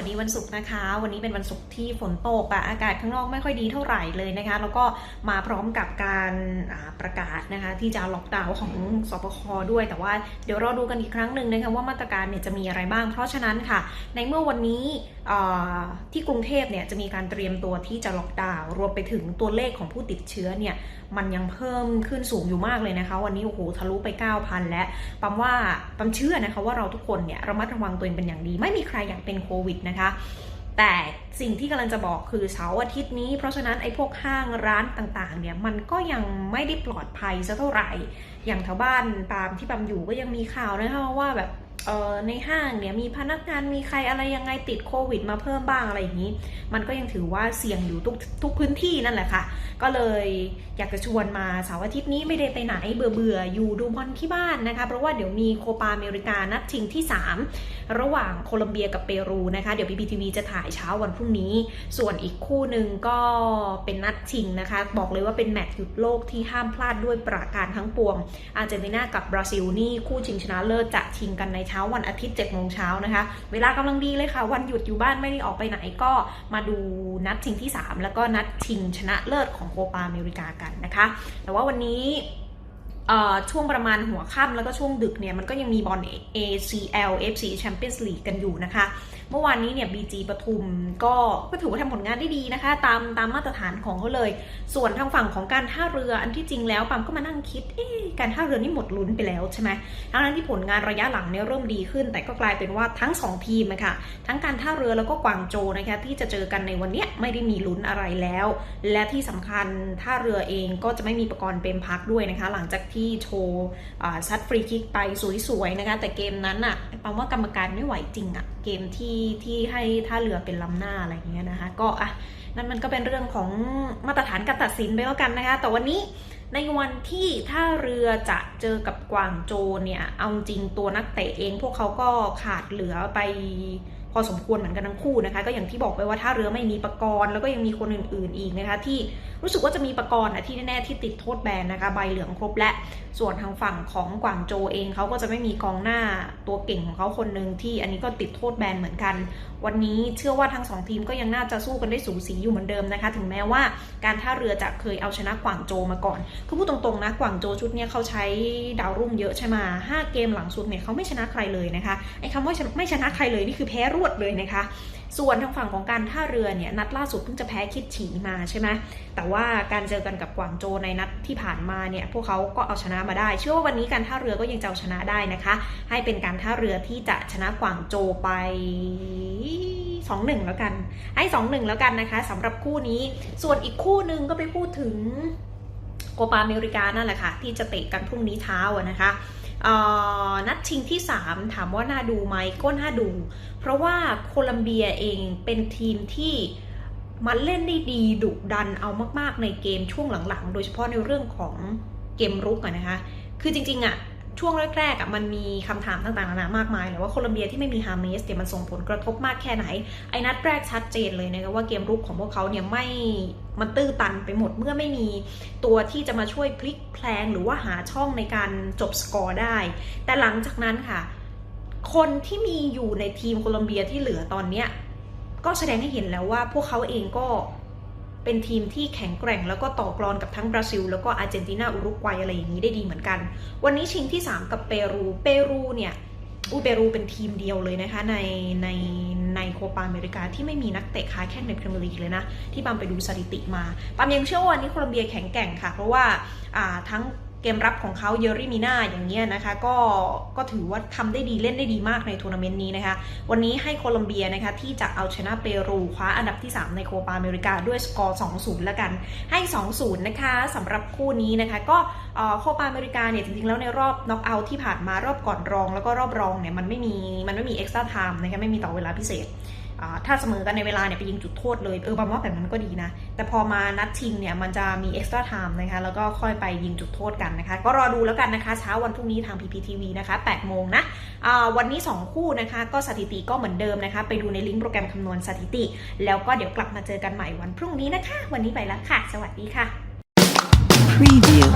วัสดีวันศุกร์นะคะ วันนี้เป็นวันศุกร์ที่ฝนตกอะอากาศข้างนอกไม่ค่อยดีเท่าไหร่เลยนะคะ แล้วก็มาพร้อมกับการประกาศนะคะ ที่จะล็อกดาวน์ของสปคด้วย แต่ว่าเดี๋ยวเราดูกันอีกครั้งหนึ่งนะคะว่ามาตรการเนี่ยจะมีอะไรบ้าง เพราะฉะนั้นค่ะ ในเมื่อวันนี้ ที่กรุงเทพเนี่ยจะมีการเตรียมตัวที่จะล็อกดาวน์รวมไปถึงตัวเลขของผู้ติดเชื้อเนี่ยมันยังเพิ่มขึ้นสูงอยู่มากเลยนะคะ วันนี้โอ้โหทะลุไป 9,000 แล้วปั๊มว่าปั๊มเชื่อนะคะว่าเราทุกคนเนี่ยระมัดระวังตัวเองเป็นอย่างดี ไม่มีใครอยากเป็นโควิดนะคะแต่สิ่งที่กำลังจะบอกคือเสาร์อาทิตย์นี้ เพราะฉะนั้นไอ้พวกห้างร้านต่างๆเนี่ยมันก็ยังไม่ได้ปลอดภัยซะเท่าไหร่ อย่างแถวบ้านตามที่ปั๊มอยู่ก็ยังมีข่าวนะคะว่าแบบ เออในห้างเนี่ยมีพนักงานมีใครอะไรยังไงติดโควิด มาเพิ่มบ้างอะไรอย่างนี้ มันก็ยังถือว่าเสี่ยงอยู่ทุกทุกพื้นที่นั่นแหละค่ะ ก็เลยอยากจะชวนมาเสาร์อาทิตย์นี้ไม่ได้ไปไหนเบื่อเบื่ออยู่ดูบอลที่บ้านนะคะ เพราะว่าเดี๋ยวมีโคปาอเมริกานัดชิงที่ 3 ระหว่างโคลอมเบียกับเปรูนะคะ เดี๋ยว BBTV จะถ่ายเช้าวันพรุ่งนี้ ส่วนอีกคู่หนึ่งก็เป็นนัดชิงนะคะ บอกเลยว่าเป็นแมตช์หยุดโลกที่ห้ามพลาดด้วยประการทั้งปวง อาร์เจนตินากับบราซิลนี่คู่ชิงชนะเลิศจะชิงกันในเช้าวันอาทิตย์7โมงเช้านะคะ เวลากำลังดีเลยค่ะ วันหยุดอยู่บ้านไม่ได้ออกไปไหนก็มาดูนัดชิงที่ 3 แล้วก็นัดชิงชนะเลิศของโคปาอเมริกากันนะคะ แต่ว่าวันนี้ ช่วงประมาณหัวค่ำแล้วก็ช่วงดึกเนี่ยมันก็ยังมีบอล ACL FC Champions League กันอยู่นะคะ เมื่อวานนี้เนี่ย BG ปทุมก็ก็ถือว่าทำผลงานได้ดีนะคะ ตามตามมาตรฐานของเขาเลย ส่วนทางฝั่งของการท่าเรืออันที่จริงแล้วปามก็มานั่งคิดเอ๊การท่าเรือนี่หมดลุ้นไปแล้วใช่ไหมทั้งนั้นที่ผลงานระยะหลังเนี่ยเริ่มดีขึ้น แต่ก็กลายเป็นว่าทั้งสองทีมอะค่ะทั้งการท่าเรือแล้วก็กวางโจนะคะที่จะเจอกันในวันเนี้ยไม่ได้มีลุ้นอะไรแล้ว และที่สำคัญท่าเรือเองก็จะไม่มีประกรณ์เป็นพักด้วยนะคะ หลังจากที่โชว์ซัดฟรีคิกไปสวยๆนะคะแต่เกมนั้นอะปาว่ากรรมการไม่ไหวจริงอะเกมที่ที่ให้ท่าเรือเป็นล้ำหน้าอะไรอย่างเงี้ยนะคะก็อะนั่นมันก็เป็นเรื่องของมาตรฐานการตัดสินไปแล้วกันนะคะแต่วันนี้ในวันที่ท่าเรือจะเจอกับกวางโจเนี่ย เอาจริงตัวนักเตะเองพวกเขาก็ขาดเหลือไปพอสมควรเหมือนกันทั้งคู่นะคะ ก็อย่างที่บอกไปว่าท่าเรือไม่มีประกรณ์แล้วก็ยังมีคนอื่น ๆ อีกนะคะ ที่รู้สึกว่าจะมีประกรณ์อะที่แน่ๆที่ติดโทษแบนนะคะ ใบเหลืองครบและส่วนทางฝั่งของกวางโจเองเขาก็จะไม่มีกองหน้าตัวเก่งของเขาคนหนึ่งที่อันนี้ก็ติดโทษแบนเหมือนกัน วันนี้เชื่อว่าทั้งสองทีมก็ยังน่าจะสู้กันได้สูสีอยู่เหมือนเดิมนะคะ ถึงแม้ว่าการท่าเรือจะเคยเอาชนะกวางโจมาก่อนคือพูดตรงๆนะกวางโจชุดเนี้ยเขาใช้ดาวรุ่งเยอะใช่ไหมห้าเกมหลังสุดเนี่ยเขาไม่ชนะใครเลยนะคะไอ้คำว่าไม่ชนะใครเลยนี่คือแพ้รวดเลยนะคะ ส่วนทางฝั่งของการท่าเรือเนี่ยนัดล่าสุดเพิ่งจะแพ้คิดฉีมาใช่ไหมแต่ว่าการเจอกันกับกวางโจในนัดที่ผ่านมาเนี่ยพวกเขาก็เอาชนะมาได้ เชื่อว่าวันนี้การท่าเรือก็ยังจะเอาชนะได้นะคะ ให้เป็นการท่าเรือที่จะชนะกวางโจไป2-1แล้วกัน ให้2-1แล้วกันนะคะสำหรับคู่นี้ ส่วนอีกคู่หนึ่งก็ไปพูดถึง โกปาอเมริกานั่นแหละค่ะ ที่จะเตะกันพรุ่งนี้เช้านะคะนัดชิงที่ 3 ถามว่าน่าดูไหมก็น่าดู เพราะว่าโคลัมเบียเองเป็นทีมที่มันเล่นได้ดีดุดันเอามาก ๆ ในเกมช่วงหลังๆ โดยเฉพาะในเรื่องของเกมรุกอะนะคะ คือจริง ๆอะ ช่วงแรกๆมันมีคำถามต่างๆนานามากมายเลยว่าโคลัมเบียที่ไม่มีฮาเมสเนี่ยมันส่งผลกระทบมากแค่ไหน ไอ้นัดแรกชัดเจนเลยนะคะว่าเกมรุกของพวกเขาเนี่ยไม่มันตื้อตันไปหมดเมื่อไม่มีตัวที่จะมาช่วยพลิกแพลงหรือว่าหาช่องในการจบสกอร์ได้ แต่หลังจากนั้นค่ะ คนที่มีอยู่ในทีมโคลอมเบียที่เหลือตอนเนี้ยก็แสดงให้เห็นแล้วว่าพวกเขาเองก็ เป็นทีมที่แข็งแกร่งแล้วก็ต่อกรอนกับทั้งบราซิล แล้วก็อาร์เจนตินาอุรุกวัยอะไรอย่างนี้ได้ดีเหมือนกัน วันนี้ชิงที่ 3 กับเปรูเปรูเนี่ยอูเปรูเป็นทีมเดียวเลยนะคะในในในโคปาอเมริกาที่ไม่มีนักเตะค้าแข่งในพรีเมียร์ลีกเลยนะ ที่ปามไปดูสถิติมาปามยังเชื่อว่าวันนี้โคลอมเบียแข็งแกร่งค่ะ เพราะว่าอ่าทั้ง เกมรับของเขาเยอริมิน่าอย่างเงี้ยนะคะก็ก็ถือว่าทำได้ดีเล่นได้ดีมากในทัวร์นาเมนต์นี้นะคะ วันนี้ให้โคลอมเบียนะคะที่จะเอาชนะเปรูคว้าอันดับที่ 3 ในโคปาอเมริกาด้วยสกอร์ 2-0 แล้วกันให้ 2-0 นะคะสำหรับคู่นี้นะคะก็อ่อโคปาอเมริกาเนี่ยจริงๆแล้วในรอบน็อกเอาท์ที่ผ่านมารอบก่อนรอง แล้วก็รอบรองเนี่ยมันไม่มีมันไม่มีเอ็กซ์ตร้าไทม์นะคะไม่มีต่อเวลาพิเศษ ถ้าเสมอกันในเวลาเนี่ยไปยิงจุดโทษเลย เออบางว่าแบบนั้นก็ดีนะ แต่พอมานัดชิงเนี่ยมันจะมีเอ็กซ์ตร้าไทม์นะคะ แล้วก็ค่อยไปยิงจุดโทษกันนะคะ ก็รอดูแล้วกันนะคะ เช้าวันพรุ่งนี้ทาง PPTV นะคะ8โมงนะวันนี้ 2 คู่นะคะ ก็สถิติก็เหมือนเดิมนะคะ ไปดูในลิงก์โปรแกรมคำนวณสถิติ แล้วก็เดี๋ยวกลับมาเจอกันใหม่วันพรุ่งนี้นะคะ วันนี้ไปแล้วค่ะ สวัสดีค่ะ Preview.